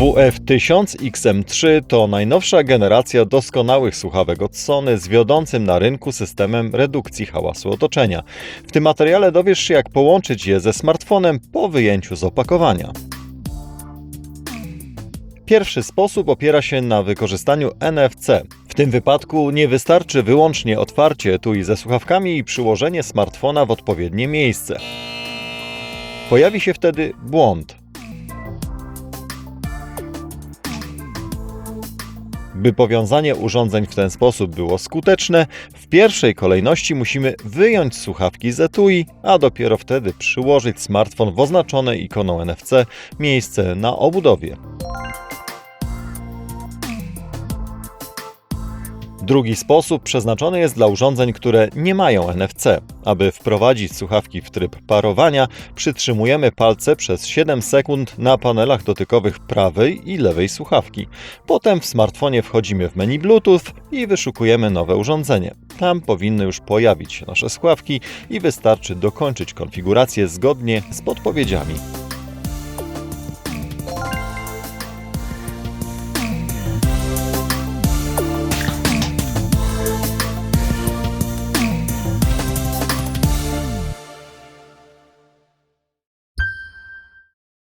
WF-1000XM3 to najnowsza generacja doskonałych słuchawek od Sony z wiodącym na rynku systemem redukcji hałasu otoczenia. W tym materiale dowiesz się, jak połączyć je ze smartfonem po wyjęciu z opakowania. Pierwszy sposób opiera się na wykorzystaniu NFC. W tym wypadku nie wystarczy wyłącznie otwarcie etui ze słuchawkami i przyłożenie smartfona w odpowiednie miejsce. Pojawi się wtedy błąd. By powiązanie urządzeń w ten sposób było skuteczne, w pierwszej kolejności musimy wyjąć słuchawki z etui, a dopiero wtedy przyłożyć smartfon w oznaczone ikoną NFC miejsce na obudowie. Drugi sposób przeznaczony jest dla urządzeń, które nie mają NFC. Aby wprowadzić słuchawki w tryb parowania, przytrzymujemy palce przez 7 sekund na panelach dotykowych prawej i lewej słuchawki. Potem w smartfonie wchodzimy w menu Bluetooth i wyszukujemy nowe urządzenie. Tam powinny już pojawić się nasze słuchawki i wystarczy dokończyć konfigurację zgodnie z podpowiedziami.